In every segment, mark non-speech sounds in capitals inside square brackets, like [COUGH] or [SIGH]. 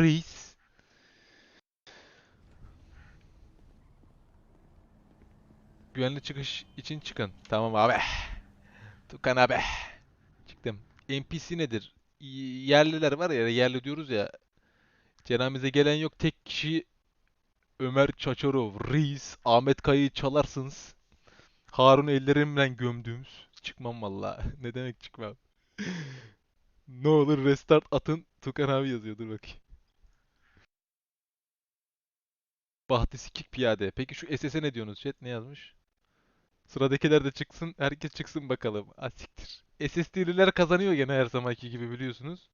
reis. Güvenli çıkış için çıkın. Tamam abi. Tukan abi. Çıktım. NPC nedir? Yerliler var ya, yerli diyoruz ya. Cenamize gelen yok. Tek kişi Ömer Çaçarov, Reis, Ahmet Kaya'yı çalarsınız. Harun ellerimle gömdüğümüz. Çıkmam valla. [LAUGHS] Ne demek çıkmam. [LAUGHS] Ne olur restart atın. Tukan abi yazıyor. Dur bakayım. Bahtı Sikik Piyade. Peki şu SS'e ne diyorsunuz chat? Ne yazmış? Sıradakiler de çıksın. Herkes çıksın bakalım. Asiktir. SSD'liler kazanıyor gene her zamanki gibi biliyorsunuz.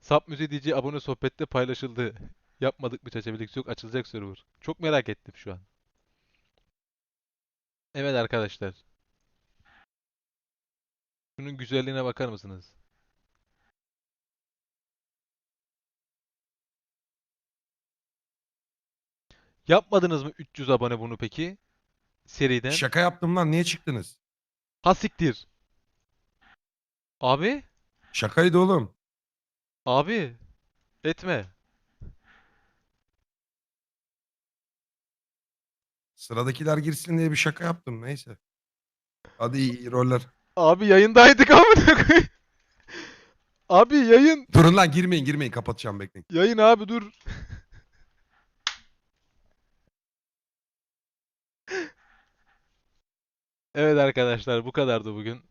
Sap Müze DJ abone sohbette paylaşıldı. Yapmadık mı çaçabilik yok açılacak server. Çok merak ettim şu an. Evet arkadaşlar. Şunun güzelliğine bakar mısınız? Yapmadınız mı 300 abone bunu peki? Seriden. Şaka yaptım lan niye çıktınız? Ha siktir. Abi, Şakaydı oğlum. abi. Etme. Sıradakiler girsin diye bir şaka yaptım neyse. Hadi iyi, iyi roller. Abi yayındaydık [LAUGHS] amına koyayım. Abi yayın. Durun lan girmeyin girmeyin kapatacağım bekleyin. Yayın abi dur. Evet arkadaşlar bu kadardı bugün.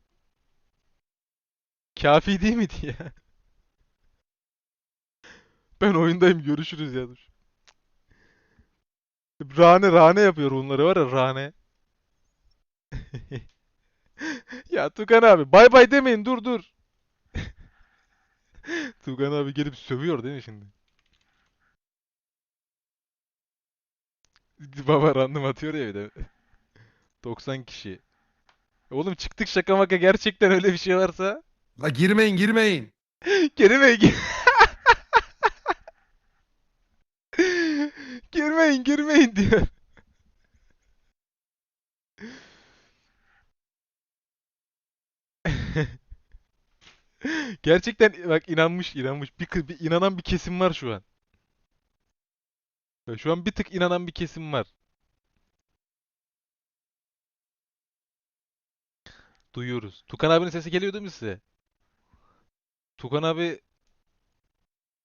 Kafi değil miydi ya? [LAUGHS] Ben oyundayım görüşürüz ya dur. Rane rane yapıyor bunları var ya rane. [LAUGHS] Ya Tukan abi bay bay demeyin dur dur. [LAUGHS] Tukan abi gelip sövüyor değil mi şimdi? Baba random atıyor ya bir de. 90 kişi. Oğlum çıktık şaka maka gerçekten öyle bir şey varsa. La girmeyin girmeyin. [LAUGHS] Girmeyin gir- [LAUGHS] girmeyin girmeyin diyor. [LAUGHS] Gerçekten bak inanmış inanmış bir, bir inanan bir kesim var şu an. Şu an bir tık inanan bir kesim var. Duyuyoruz. Tukan abinin sesi geliyor değil mi size? Tukan abi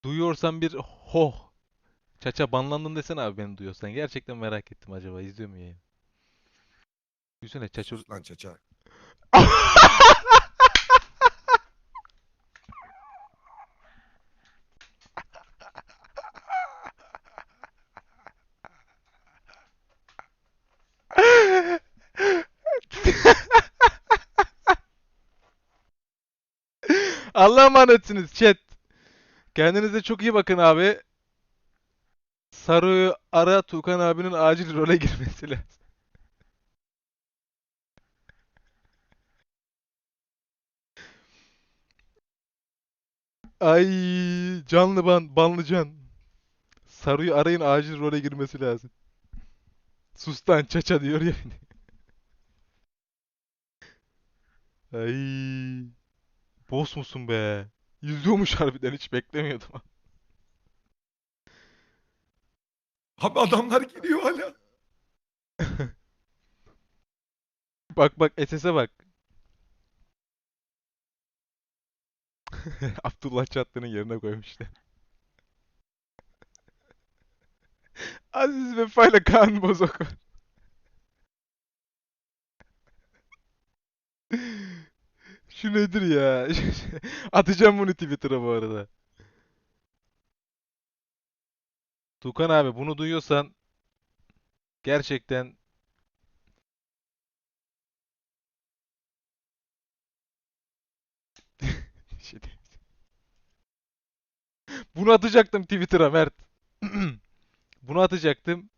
duyuyorsan bir hoh. Çaça banlandın desene abi beni duyuyorsan. Gerçekten merak ettim acaba izliyor mu yayını? Düşünsene Çaça Sus lan çaça. [LAUGHS] Allah'a emanetsiniz chat. Kendinize çok iyi bakın abi. Saru'yu ara Tukan abinin acil role girmesi lazım. Ay canlı ban, banlı can. Saru'yu arayın acil role girmesi lazım. Sustan çaça diyor ya. Ay. Boss musun be? İzliyormuş [LAUGHS] harbiden hiç beklemiyordum. Abi adamlar geliyor hala. [LAUGHS] Bak bak SS'e bak. [LAUGHS] Abdullah Çatlı'nın yerine koymuşlar. Aziz Vefa ile Kaan Bozok var. Şu nedir ya? [LAUGHS] Atacağım bunu Twitter'a bu arada. Tukan abi bunu duyuyorsan gerçekten [LAUGHS] Şey. Bunu atacaktım Twitter'a Mert. [CLEARS THROAT] Bunu atacaktım.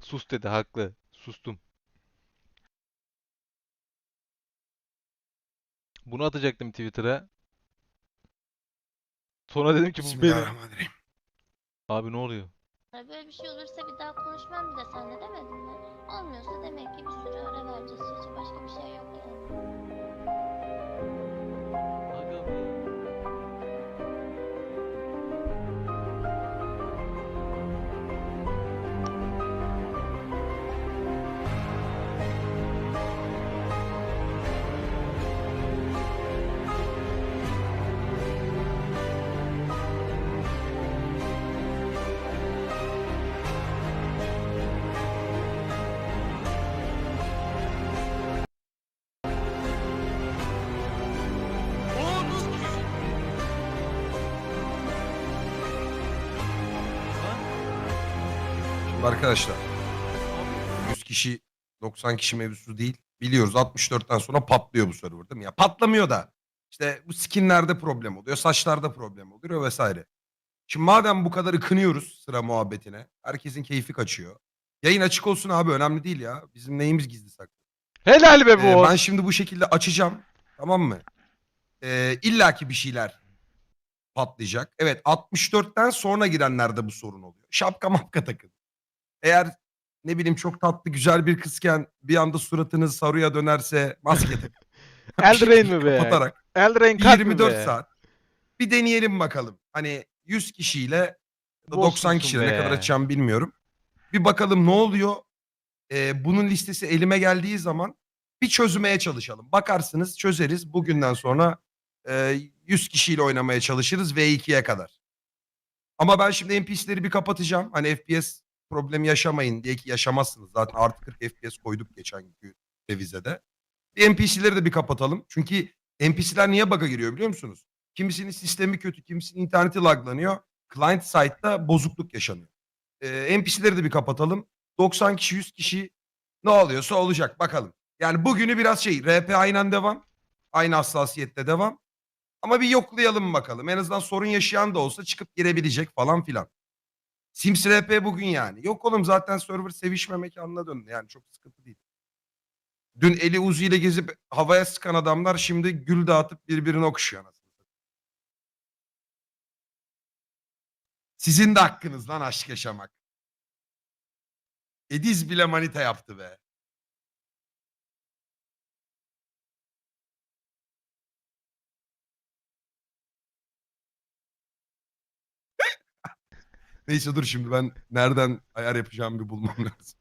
Sus dedi haklı. Sustum. Bunu atacaktım Twitter'a. Sonra dedim ki bu benim. Bismillahirrahmanirrahim. Abi ne oluyor? Böyle bir şey olursa bir daha konuşmam bir de senle demedin mi? Olmuyorsa demek ki bir süre ara vereceğiz. Hiç başka bir şey yok yani. Arkadaşlar 100 kişi 90 kişi mevzusu değil. Biliyoruz 64'ten sonra patlıyor bu server değil mi? Ya patlamıyor da işte bu skinlerde problem oluyor. Saçlarda problem oluyor vesaire. Şimdi madem bu kadar ıkınıyoruz sıra muhabbetine. Herkesin keyfi kaçıyor. Yayın açık olsun abi önemli değil ya. Bizim neyimiz gizli saklı. Helal be Ee, bu. ben şimdi bu şekilde açacağım. Tamam mı? Ee, İlla ki bir şeyler patlayacak. Evet 64'ten sonra girenlerde bu sorun oluyor. Şapka mapka takın. Eğer ne bileyim çok tatlı güzel bir kızken bir anda suratınız sarıya dönerse maske takın. [LAUGHS] Eldrain mi be? Kapatarak Eldrain bir kalp mi 24 be? saat. Bir deneyelim bakalım. Hani 100 kişiyle ya da Boş 90 musun kişiyle ne be? kadar açacağım bilmiyorum. Bir bakalım ne oluyor. Ee, bunun listesi elime geldiği zaman bir çözmeye çalışalım. Bakarsınız çözeriz. Bugünden sonra e, 100 kişiyle oynamaya çalışırız V2'ye kadar. Ama ben şimdi NPC'leri bir kapatacağım. Hani FPS problemi yaşamayın diye ki yaşamazsınız. Zaten artı 40 FPS koyduk geçen günkü revizede. Bir NPC'leri de bir kapatalım. Çünkü NPC'ler niye bug'a giriyor biliyor musunuz? Kimisinin sistemi kötü, kimisinin interneti laglanıyor. Client side'da bozukluk yaşanıyor. Ee, NPC'leri de bir kapatalım. 90 kişi, 100 kişi ne oluyorsa olacak bakalım. Yani bugünü biraz şey, RP aynen devam. Aynı hassasiyette devam. Ama bir yoklayalım bakalım. En azından sorun yaşayan da olsa çıkıp girebilecek falan filan. Sims RP bugün yani. Yok oğlum zaten server sevişme mekanına döndü. Yani çok sıkıntı değil. Dün eli Uzi ile gezip havaya sıkan adamlar şimdi gül dağıtıp birbirini okşuyor anasını. Sizin de hakkınız lan aşk yaşamak. Ediz bile manita yaptı be. Neyse dur şimdi ben nereden ayar yapacağımı bir bulmam lazım.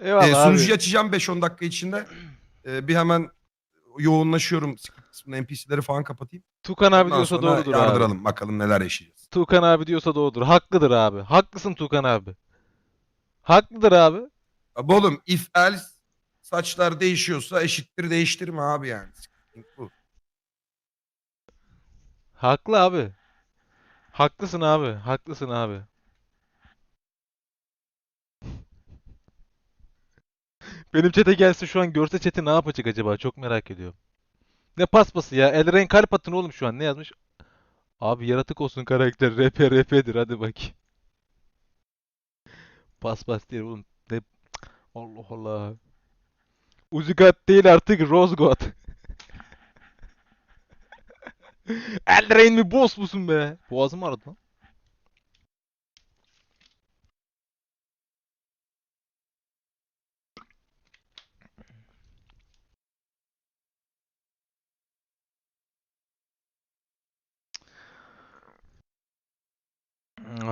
Eyvallah Ee, abi. sunucuyu açacağım 5-10 dakika içinde. Ee, bir hemen yoğunlaşıyorum. Script kısmında NPC'leri falan kapatayım. Tukan abi Ondan diyorsa sonra doğrudur abi. yardıralım. Bakalım neler yaşayacağız. Tukan abi diyorsa doğrudur. Haklıdır abi. Haklısın Tukan abi. Haklıdır abi. Abi oğlum if else saçlar değişiyorsa eşittir değiştirme abi yani. Sıkıntı Bu. Haklı abi. Haklısın abi. Haklısın abi. [LAUGHS] Benim chat'e gelse şu an görse chat'i ne yapacak acaba? Çok merak ediyorum. Ne paspası ya? Elrain kalp atın oğlum şu an. Ne yazmış? Abi yaratık olsun karakter. [LAUGHS] RP RP'dir. Hadi bakayım. Paspas değil oğlum. Ne? Allah Allah. Uzi God değil artık Rose God. [LAUGHS] [LAUGHS] Eldrain mi boss musun be? Boğazım ağrıdı lan. Uh,